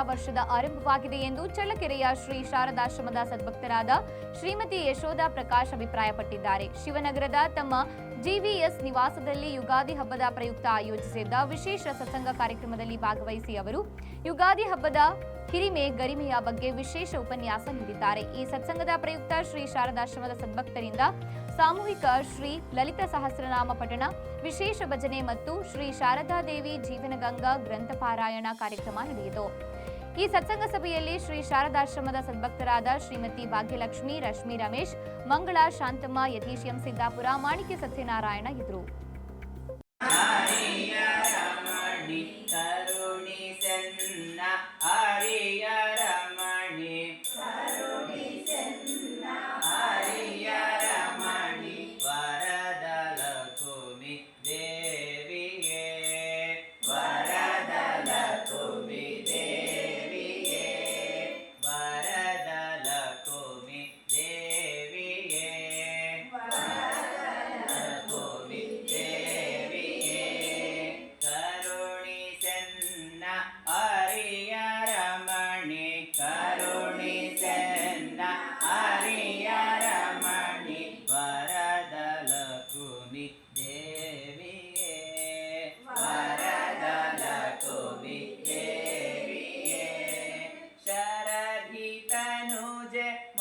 ವರ್ಷದ ಆರಂಭವಾಗಿದೆ ಎಂದು ಚಳ್ಳಕೆರೆಯ ಶ್ರೀ ಶಾರದಾಶ್ರಮದ ಸದ್ಭಕ್ತರಾದ ಶ್ರೀಮತಿ ಯಶೋಧ ಪ್ರಕಾಶ್ ಅಭಿಪ್ರಾಯಪಟ್ಟಿದ್ದಾರೆ. ಶಿವನಗರದ ತಮ್ಮ ಜಿವಿಎಸ್ ನಿವಾಸದಲ್ಲಿ ಯುಗಾದಿ ಹಬ್ಬದ ಪ್ರಯುಕ್ತ ಆಯೋಜಿಸಿದ್ದ ವಿಶೇಷ ಸತ್ಸಂಗ ಕಾರ್ಯಕ್ರಮದಲ್ಲಿ ಭಾಗವಹಿಸಿ ಅವರು, ಯುಗಾದಿ ಹಬ್ಬದ ಹಿರಿಮೆ ಗರಿಮೆಯ ಬಗ್ಗೆ ವಿಶೇಷ ಉಪನ್ಯಾಸ ನೀಡಿದ್ದಾರೆ. ಈ ಸತ್ಸಂಗದ ಪ್ರಯುಕ್ತ ಶ್ರೀ ಶಾರದಾಶ್ರಮದ ಸದ್ಭಕ್ತರಿಂದ ಸಾಮೂಹಿಕ ಶ್ರೀ ಲಲಿತ ಸಹಸ್ರನಾಮ ಪಠಣ, ವಿಶೇಷ ಭಜನೆ ಮತ್ತು ಶ್ರೀ ಶಾರದಾದೇವಿ ಜೀವನಗಂಗಾ ಗ್ರಂಥ ಪಾರಾಯಣ ಕಾರ್ಯಕ್ರಮ ನಡೆಯಿತು. ಈ ಸತ್ಸಂಗ ಸಭೆಯಲ್ಲಿ ಶ್ರೀ ಶಾರದಾಶ್ರಮದ ಸದ್ಭಕ್ತರಾದ ಶ್ರೀಮತಿ ಭಾಗ್ಯಲಕ್ಷ್ಮಿ, ರಶ್ಮಿ ರಮೇಶ್, ಮಂಗಳ, ಶಾಂತಮ್ಮ, ಯತೀಶ್ ಎಂ ಸಿದ್ದಾಪುರ, ಮಾಣಿಕ್ಯ ಸತ್ಯನಾರಾಯಣ ಇದ್ರು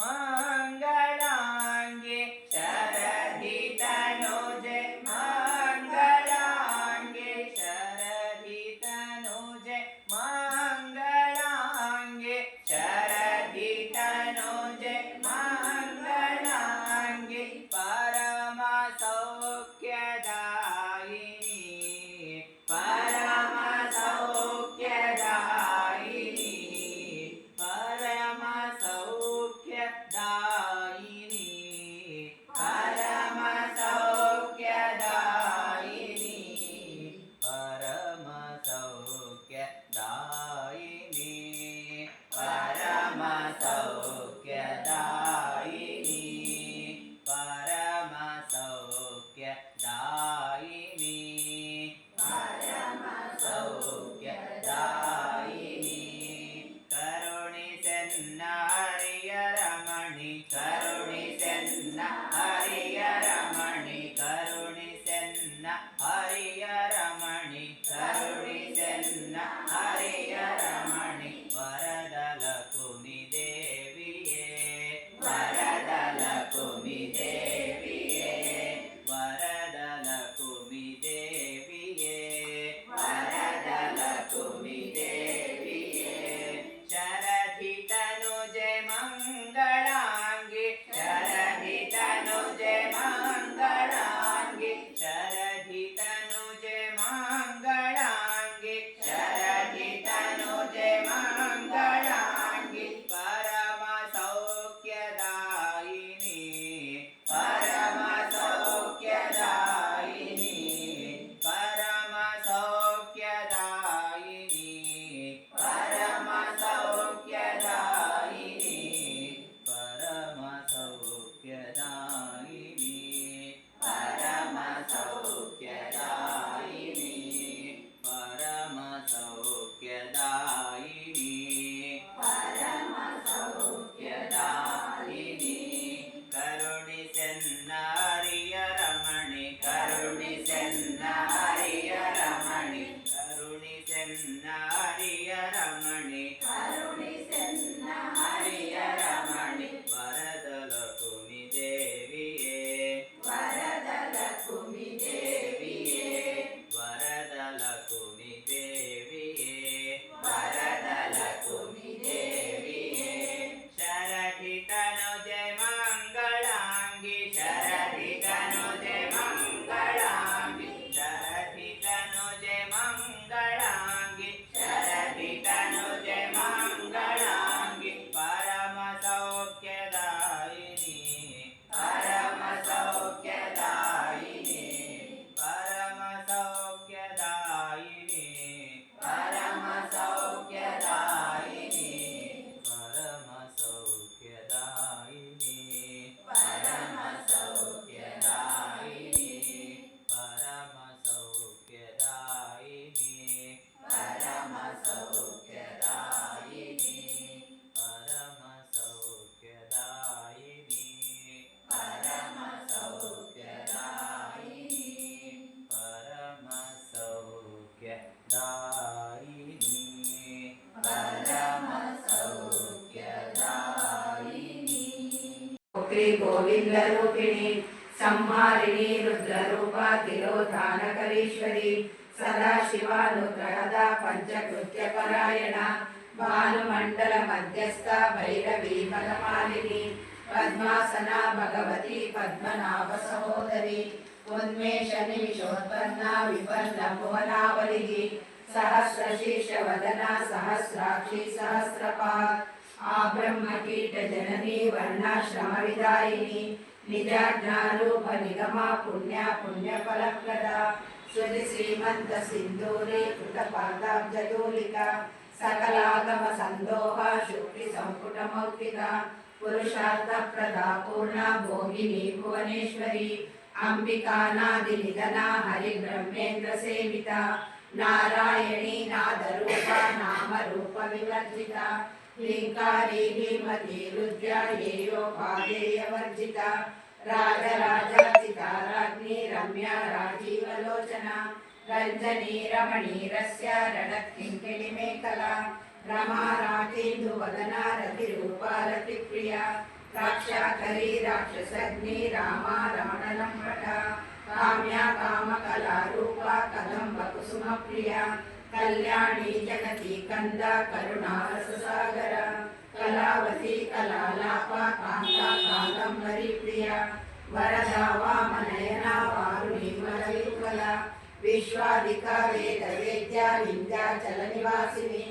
quá ಹರಿಯರ ಶ್ರೀ ಗೋವಿಂದ ರೂಪಿಣಿ ಸಂಹಾರಿಣಿ ರುದ್ರರೂಪ ತಿಲೋಧಾನಕರೀಶ್ವರಿ ಸದಾ ಶಿವಾನುಗ್ರಹದ ಪಂಚಕೃತ್ಯ ಪರಾಯಣ ಭಾನುಮಂಡಲ ಮಧ್ಯಸ್ಥ ಭೈರವಿ ಪರಮಾಲಿನಿ ಪದ್ಮಾಸನ ಭಗವತಿ ಪದ್ಮನಾಭ ಸಹೋದರಿ ಉನ್ಮೇಷ ನಿಮಿಷೋತ್ಪನ್ನ ವಿಪನ್ನ ಭುವನಾವಲಿಗೆ ಸಹಸ್ರ ಶೀರ್ಷ ವದನ ಸಹಸ್ರಾಕ್ಷಿ ಸಹಸ್ರಪಾತ್ ఆ బ్రహ్మకీట జననీ వర్ణాశ్రమవిదాయిని నిజాజ్ఞారూప నిగమా పుణ్య పుణ్యఫలప్రద సుది శ్రీమంత సింధూరే కృత పాదాబ్జూలిక సకలాగమ సందోహ శుక్తి సంపుటమౌక్తిక పురుషార్థ ప్రదా పూర్ణ భోగిని భువనేశ్వరి అంబికానాది నిధన హరి బ్రహ్మేంద్ర సేవిత నారాయణీ నాదరూప నామ రూప వివర్జిత లింకారీ హిమతి రుద్రాయే యోపాదేయవర్జిత రాజీవలోచన రంజనీ రమణీ రస్య రణత్కింకిణిమేకల రమా రాకేందువదన రతిరూపారతిప్రియ రాక్షాకరీ రాక్షసగ్ని రామా రామణలంబట కామ్యా కామకళారూప కదంబ కుసుమప్రియ కళ్యాణి జగతి కంద కరుణారససాగర కళావతి కళాలాప కాంత ప్రియ వరదా వామనయన వారుణి వరయుగల విశ్వాధిక వేద వేద్య వింధ్యాచల నివాసిని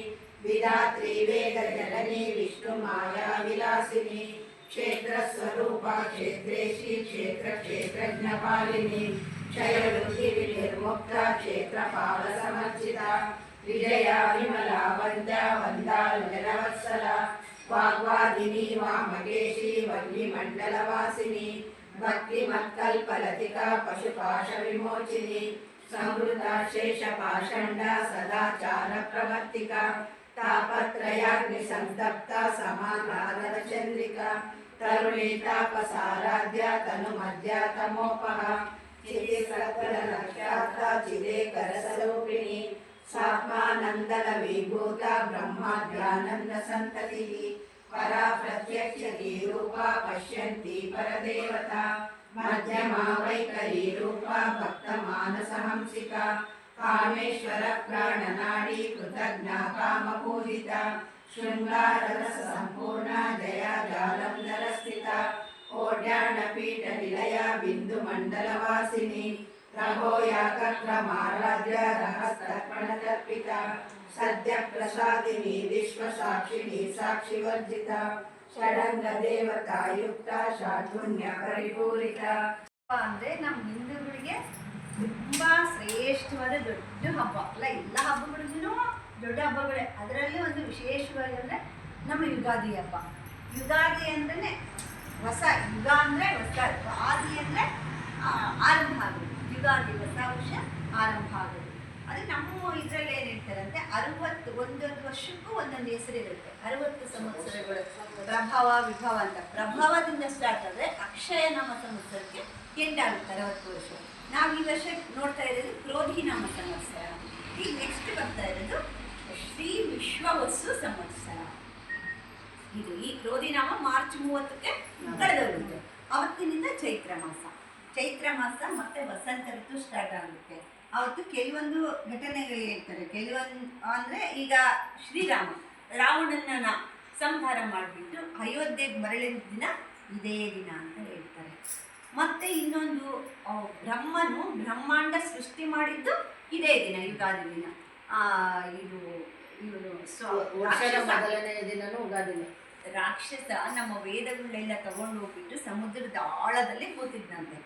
విధాత్రి వేద జలని విష్ణు మాయా విలాసిని క్షేత్రస్వరూప క్షేత్రేషి క్షేత్ర క్షేత్రజ్ఞపాలిని క్షయ వృద్ధి వినిర్ముక్త క్షేత్రపాల సమర్జిత విజయ విమల వంద వందాలు నిరవత్సల వాగ్వాదిని వామకేశి వన్యమండలవాసిని భక్తి మత్కల్పలతిక పశుపాశ విమోచిని సంవృత శేష పాషండ సదాచార ప్రవర్తిక తాపత్రయాగ్ని సంతప్త సమానారద చంద్రిక తరుణీ తాపసారాధ్య తను మధ్య తమోపహ चिरे सकलनक्षात्रा चिरे करसरूपिणी सात्मानन्दनविभूता ब्रह्माज्ञानन्दसन्ततिः परा प्रत्यक्षति रूपा पश्यन्ति परदेवता मध्यमा वैकरी रूपा भक्तमानसहंसिका कामेश्वरप्राणनाडी कृतज्ञा कामपूजिता शृङ्गाररससम्पूर्णा जया जालन्दरस्थिता ಓಡ್ಯಾಣಪೀಠ ನಿಲಯ ಬಿಂದು ಮಂಡಲವಾಸಿನಿ. ಪ್ರಭೋಯಾಕಕ್ರಮಾರಾಧ್ಯ ರಹಸ್ತರ್ಪಣ ತರ್ಪಿತ ಸದ್ಯ ಪ್ರಸಾದಿನಿ ಸಾಕ್ಷಿ ವರ್ಜಿತ. ಷಡಂಗ ದೇವತಾಯುಕ್ತ ಶಾಧುನ್ಯ ಪರಿಪೂರಿತ. ಅಂದರೆ ನಮ್ಮ ಹಿಂದೂಗಳಿಗೆ ತುಂಬಾ ಶ್ರೇಷ್ಠವಾದ ದೊಡ್ಡ ಹಬ್ಬ. ಅಲ್ಲ, ಎಲ್ಲ ಹಬ್ಬಗಳಿಗೂ ದೊಡ್ಡ ಹಬ್ಬಗಳೇ. ಅದರಲ್ಲಿ ಒಂದು ವಿಶೇಷವಾಗಿ ಅಂದರೆ ನಮ್ಮ ಯುಗಾದಿ ಹಬ್ಬ. ಯುಗಾದಿ ಅಂದ್ರೆ ಹೊಸ ಯುಗ ಅಂದರೆ ಹೊಸ ಆದಿ ಅಂದ್ರೆ ಆರಂಭ ಆಗೋದು ಯುಗಾದಿ ಹೊಸ ವರ್ಷ ಆರಂಭ ಆಗೋದು ಅದು ನಮ್ಮ ಇದರಲ್ಲಿ ಏನು ಹೇಳ್ತಾರಂತೆ ಅರವತ್ತು, ಒಂದೊಂದು ವರ್ಷಕ್ಕೂ ಒಂದೊಂದು ಹೆಸರಿರುತ್ತೆ ಅರವತ್ತು ಸಂವತ್ಸರಗಳು ಪ್ರಭಾವ, ವಿಭವ ಅಂತ. ಪ್ರಭಾವದಿಂದ ಸ್ಟಾರ್ಟ್ ಆದರೆ ಅಕ್ಷಯ ನಾಮ ಸಂವತ್ಸರಕ್ಕೆ ಎಂಡ್ ಆಗುತ್ತೆ ಅರವತ್ತು ವರ್ಷ. ನಾವು ಈ ವರ್ಷ ನೋಡ್ತಾ ಇರೋದು ಕ್ರೋಧಿ ನಾಮ ಸಂವತ್ಸರ. ಈಗ ನೆಕ್ಸ್ಟ್ ಬರ್ತಾ ಇರೋದು ಶ್ರೀ ವಿಶ್ವವಸ್ಸು ಸಂವತ್ಸರ. ಇದು ಈ ಕ್ರೋಧಿ ನಾಮ ಮಾರ್ಚ್ ಮೂವತ್ತಕ್ಕೆ ಕಳೆದೋಗುತ್ತೆ. ಅವತ್ತಿನಿಂದ ಚೈತ್ರ ಮಾಸ. ಚೈತ್ರ ಮಾಸ ಮತ್ತೆ ವಸಂತ ಋತು ಸ್ಟಾರ್ಟ್ ಆಗುತ್ತೆ. ಅವತ್ತು ಕೆಲವೊಂದು ಘಟನೆಗಳು ಹೇಳ್ತಾರೆ. ಕೆಲವೊಂದು ಅಂದರೆ ಈಗ ಶ್ರೀರಾಮ ರಾವಣನ ಸಂಹಾರ ಮಾಡಿಬಿಟ್ಟು ಅಯೋಧ್ಯೆಗೆ ಮರಳಿದ ದಿನ ಇದೇ ದಿನ ಅಂತ ಹೇಳ್ತಾರೆ. ಮತ್ತೆ ಇನ್ನೊಂದು ಬ್ರಹ್ಮನು ಬ್ರಹ್ಮಾಂಡ ಸೃಷ್ಟಿ ಮಾಡಿದ್ದು ಇದೇ ದಿನ ಯುಗಾದಿ ದಿನ. ಆ, ಇದು ರಾಕ್ಷಸ. ಮೊದಲನೇ ದಿನನೂ ಉಗಾದಿನೇ ರಾಕ್ಷಸ ನಮ್ಮ ವೇದಗಳನ್ನೆಲ್ಲ ತಗೊಂಡು ಹೋಗ್ಬಿಟ್ಟು ಸಮುದ್ರದ ಆಳದಲ್ಲಿ ಕೂತಿದ್ದಂತೆ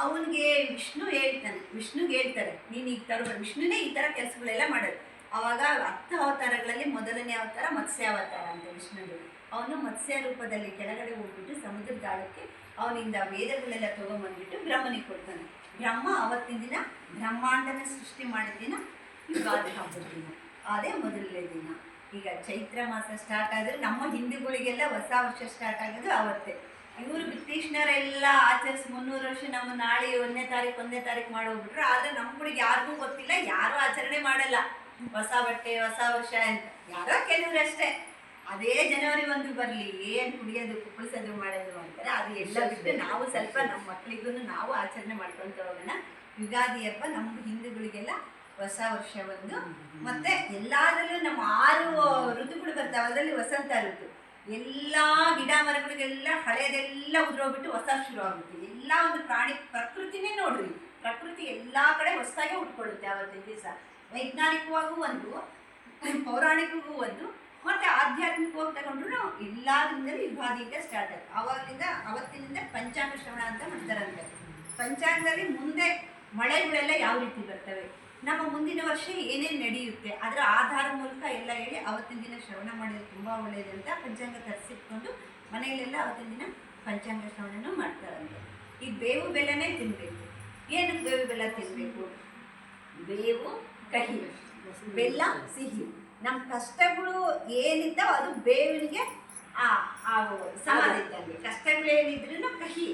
ಅವನಿಗೆ ವಿಷ್ಣು ಹೇಳ್ತಾನೆ, ವಿಷ್ಣುಗೆ ಹೇಳ್ತಾರೆ, ನೀನು ಈಗ ತರ ವಿಷ್ಣುನೇ ಈ ಥರ ಕೆಲಸಗಳೆಲ್ಲ ಮಾಡೋದು. ಅವಾಗ ಹತ್ತು ಅವತಾರಗಳಲ್ಲಿ ಮೊದಲನೇ ಅವತಾರ ಮತ್ಸ್ಯಾವತಾರ ಅಂತ ವಿಷ್ಣುಗೆ. ಅವನು ಮತ್ಸ್ಯ ರೂಪದಲ್ಲಿ ಕೆಳಗಡೆ ಹೋಗ್ಬಿಟ್ಟು ಸಮುದ್ರದ ಆಳಕ್ಕೆ ಅವನಿಂದ ವೇದಗಳೆಲ್ಲ ತಗೊಂಬಂದ್ಬಿಟ್ಟು ಬ್ರಹ್ಮನಿಗೆ ಕೊಡ್ತಾನೆ. ಬ್ರಹ್ಮ ಅವತ್ತಿನ ದಿನ ಬ್ರಹ್ಮಾಂಡನ ಸೃಷ್ಟಿ ಮಾಡಿದ ದಿನ, ಯುಗಾದಿ ಹಬ್ಬದ ದಿನ. ಅದೇ ಮೊದಲನೇ ದಿನ. ಈಗ ಚೈತ್ರ ಮಾಸ ಸ್ಟಾರ್ಟ್ ಆದರೆ ನಮ್ಮ ಹಿಂದೂಗಳಿಗೆಲ್ಲ ಹೊಸ ವರ್ಷ ಸ್ಟಾರ್ಟ್ ಆಗೋದು ಅವತ್ತೇ. ಇವರು ಬ್ರಿಟಿಷ್ನರೆಲ್ಲ ಆಚರಿಸಿ ಮುನ್ನೂರು ವರ್ಷ ನಮ್ಮ ನಾಳೆ ಒಂದನೇ ತಾರೀಕು ಒಂದನೇ ತಾರೀಕು ಮಾಡೋಗ್ಬಿಟ್ರು ಆದರೆ ನಮ್ಮಗಳಿಗೆ ಯಾರಿಗೂ ಗೊತ್ತಿಲ್ಲ ಯಾರೂ ಆಚರಣೆ ಮಾಡಲ್ಲ. ಹೊಸ ಬಟ್ಟೆ ಹೊಸ ವರ್ಷ ಅಂತ. ಯಾರೋ ಕೆಲವರು ಅಷ್ಟೇ. ಅದೇ ಜನವರಿ ಒಂದು ಬರಲಿ ಏನು ಕುಡಿಯೋದು ಕುಪ್ಪಳಿಸೋದು ಮಾಡೋದು ಅಂತಾರೆ. ಅದು ಎಲ್ಲ ಬಿಟ್ಟು ನಾವು ಸ್ವಲ್ಪ ನಮ್ಮ ಮಕ್ಕಳಿಗೂ ನಾವು ಆಚರಣೆ ಮಾಡ್ಕೊಂತ ಹೋಗೋಣ. ಯುಗಾದಿ ಹಬ್ಬ ನಮ್ಮ ಹಿಂದೂಗಳಿಗೆಲ್ಲ ಹೊಸ ವರ್ಷ ಒಂದು ಮತ್ತೆ ಎಲ್ಲಾದ್ರಲ್ಲೂ ನಮ್ಮ ಆರು ಋತುಗಳು ಬರ್ತಾವೆ ಅದರಲ್ಲಿ ವಸಂತ ಋತು. ಎಲ್ಲ ಗಿಡ ಮರಗಳಿಗೆಲ್ಲ ಹಳೆಯದೆಲ್ಲ ಉದುರೋಗ್ಬಿಟ್ಟು ಹೊಸ ಶುರು ಆಗುತ್ತೆ ಎಲ್ಲ ಒಂದು ಪ್ರಾಣಿ ಪ್ರಕೃತಿನೇ ನೋಡ್ರಿ. ಪ್ರಕೃತಿ ಎಲ್ಲಾ ಕಡೆ ಹೊಸದಾಗೆ ಉಟ್ಕೊಳ್ಳುತ್ತೆ ಅವತ್ತಿನ ದಿವಸ. ವೈಜ್ಞಾನಿಕವಾಗೂ ಒಂದು ಪೌರಾಣಿಕವೂ ಒಂದು ಮತ್ತೆ ಆಧ್ಯಾತ್ಮಿಕವಾಗಿ ತಗೊಂಡ್ರು ನಾವು ಎಲ್ಲಾದ್ರಿಂದಲೂ ಯುಗಾದಿಯಿಂದ ಸ್ಟಾರ್ಟ್ ಆಗುತ್ತೆ ಅವತ್ತಿನಿಂದ ಪಂಚಾಂಗ ಶ್ರವಣ ಅಂತ ಮಾಡ್ತಾರಂತೆ. ಪಂಚಾಂಗದಲ್ಲಿ ಮುಂದೆ ಮಳೆಗಳೆಲ್ಲ ಯಾವ ರೀತಿ ಬರ್ತವೆ? ನಮ್ಮ ಮುಂದಿನ ವರ್ಷ ಏನೇನು ನಡೆಯುತ್ತೆ ಅದರ ಆಧಾರ ಮೂಲಕ ಎಲ್ಲ ಹೇಳಿ ಅವತ್ತಿನ ದಿನ ಶ್ರವಣ ಮಾಡಿದ್ರೆ ತುಂಬ ಒಳ್ಳೆಯದು ಅಂತ ಪಂಚಾಂಗ ತರಿಸಿಟ್ಕೊಂಡು ಮನೆಯಲ್ಲೆಲ್ಲ ಅವತ್ತಿನ ದಿನ ಪಂಚಾಂಗ ಶ್ರವಣನೂ ಮಾಡ್ತಾರಂತೆ ಈ ಬೇವು ಬೆಲ್ಲನೇ ತಿನ್ನಬೇಕು ಏನು ಬೇವು ಬೆಲ್ಲ ತಿನ್ನಬೇಕು ಬೇವು ಕಹಿ. ಬೆಲ್ಲ ಸಿಹಿ. ನಮ್ಮ ಕಷ್ಟಗಳು ಏನಿದ್ದಾವೆ ಅದು ಬೇವಿನಿಗೆ ಆ ಆ ಸಮಾಧಿದ್ದಂಗೆ ಕಷ್ಟಗಳು ಏನಿದ್ರು ಕಹಿ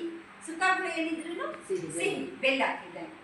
ಸುಖಗಳು ಏನಿದ್ರು ಸಿಹಿ ಬೆಲ್ಲ ಇದ್ದಂಗೆ.